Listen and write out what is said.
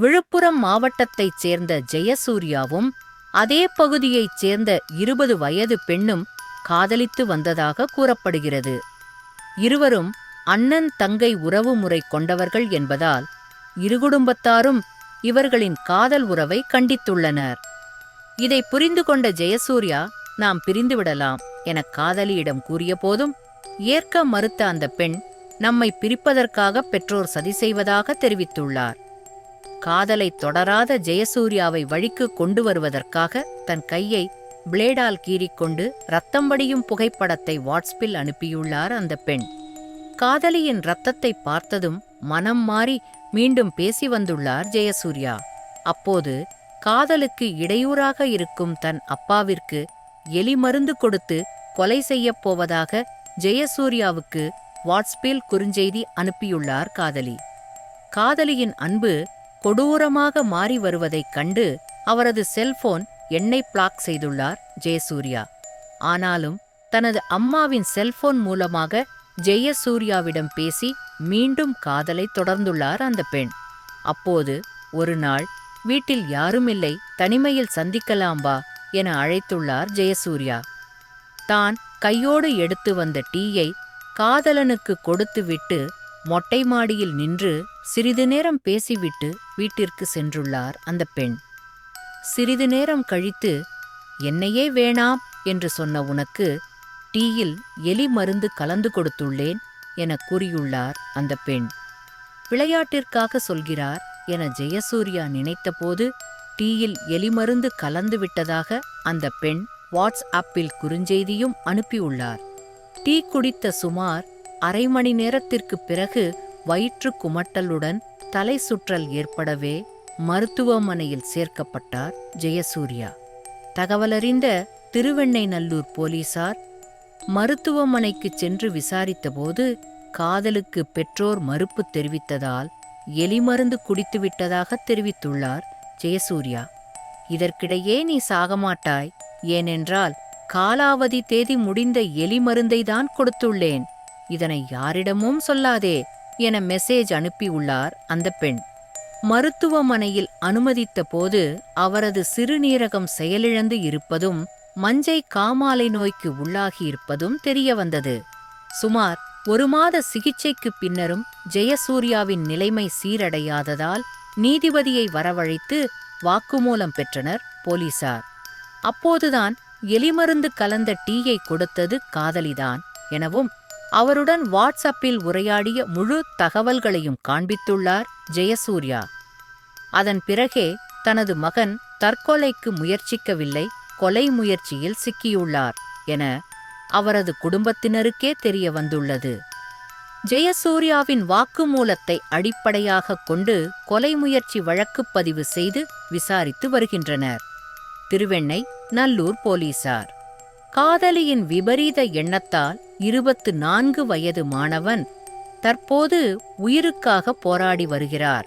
விழுப்புரம் மாவட்டத்தைச் சேர்ந்த ஜெயசூர்யாவும் அதே பகுதியைச் சேர்ந்த இருபது வயது பெண்ணும் காதலித்து வந்ததாக கூறப்படுகிறது. இருவரும் அண்ணன் தங்கை உறவுமுறை கொண்டவர்கள் என்பதால் இரு குடும்பத்தாரும் இவர்களின் காதல் உறவை கண்டித்துள்ளனர். இதை புரிந்து கொண்ட ஜெயசூர்யா நாம் பிரிந்துவிடலாம் என காதலியிடம் கூறியபோதும் ஏற்க மறுத்த அந்த பெண் நம்மை பிரிப்பதற்காக பெற்றோர் சதி செய்வதாக தெரிவித்துள்ளார். காதலை தொடராத ஜெயசூர்யாவை வழிக்கு கொண்டு வருவதற்காக தன் கையை பிளேடால் கீறிக்கொண்டு ரத்தம் வடியும் புகைப்படத்தை வாட்ஸ்பில் அனுப்பியுள்ளார் அந்த பெண். காதலியின் ரத்தத்தை பார்த்ததும் மனம் மாறி மீண்டும் பேசி வந்துள்ளார் ஜெயசூர்யா. அப்போது காதலுக்கு இடையூறாக இருக்கும் தன் அப்பாவிற்கு எலி மருந்து கொடுத்து கொலை செய்யப் போவதாக ஜெயசூர்யாவுக்கு வாட்ஸ்பில் குறுஞ்செய்தி அனுப்பியுள்ளார் காதலி. காதலியின் அன்பு கொடூரமாக மாறி வருவதைக் கண்டு அவரது செல்போன் எண்ணெய் பிளாக் செய்துள்ளார் ஜெயசூர்யா. ஆனாலும் தனது அம்மாவின் செல்போன் மூலமாக ஜெயசூர்யாவிடம் பேசி மீண்டும் காதலை தொடர்ந்துள்ளார் அந்த பெண். அப்போது ஒரு நாள் வீட்டில் யாருமில்லை தனிமையில் சந்திக்கலாம் வா என அழைத்துள்ளார் ஜெயசூர்யா. தான் கையோடு எடுத்து வந்த டீயை காதலனுக்கு கொடுத்துவிட்டு மொட்டை மாடியில் நின்று சிறிது நேரம் பேசிவிட்டு வீட்டிற்கு சென்றுள்ளார் அந்த பெண். சிறிது நேரம் கழித்து என்னையே வேணாம் என்று சொன்ன உனக்கு டீயில் எலி மருந்து கலந்து கொடுத்துள்ளேன் என கூறியுள்ளார் அந்த பெண். விளையாட்டிற்காக சொல்கிறார் என ஜெயசூர்யா நினைத்தபோது டீயில் எலிமருந்து கலந்து விட்டதாக அந்த பெண் வாட்ஸ்ஆப்பில் குறுஞ்செய்தியும் அனுப்பியுள்ளார். டீ குடித்த சுமார் அரை மணி நேரத்திற்குப் பிறகு வயிற்று குமட்டலுடன் தலை சுற்றல் ஏற்படவே மருத்துவமனையில் சேர்க்கப்பட்டார் ஜெயசூர்யா. தகவலறிந்த திருவெண்ணைநல்லூர் போலீசார் மருத்துவமனைக்குச் சென்று விசாரித்தபோது காதலுக்கு பெற்றோர் மறுப்பு தெரிவித்ததால் எலிமருந்து குடித்துவிட்டதாக தெரிவித்துள்ளார் ஜெயசூர்யா. இதற்கிடையே நீ சாகமாட்டாய். ஏனென்றால் காலாவதி தேதி முடிந்த எலி மருந்தை தான் கொடுத்துள்ளேன். இதனை யாரிடமும் சொல்லாதே என மெசேஜ் அனுப்பியுள்ளார் அந்த பெண். மருத்துவமனையில் அனுமதித்த போது அவரது சிறுநீரகம் செயலிழந்து இருப்பதும் மஞ்சை காமாலை நோய்க்கு உள்ளாகியிருப்பதும் தெரியவந்தது. சுமார் ஒரு மாத சிகிச்சைக்குப் பின்னரும் ஜெயசூர்யாவின் நிலைமை சீரடையாததால் நீதிபதியை வரவழைத்து வாக்குமூலம் பெற்றனர் போலீசார். அப்போதுதான் எலிமருந்து கலந்த டீயை கொடுத்தது காதலிதான் எனவும் அவருடன் வாட்ஸ்அப்பில் உரையாடிய முழு தகவல்களையும் காண்பித்துள்ளார் ஜெயசூர்யா. அதன் பிறகே தனது மகன் தற்கொலைக்கு முயற்சிக்கவில்லை கொலை முயற்சியில் சிக்கியுள்ளார் என அவரது குடும்பத்தினருக்கே தெரிய வந்துள்ளது. ஜெயசூர்யாவின் வாக்குமூலத்தை அடிப்படையாகக் கொண்டு கொலை முயற்சி வழக்கு பதிவு செய்து விசாரித்து வருகின்றனர். திருவெண்ணை நல்லூர் போலீசார். காதலியின் விபரீத எண்ணத்தால் இருபத்து நான்கு வயது மாணவன் தற்போது உயிருக்காக போராடி வருகிறார்.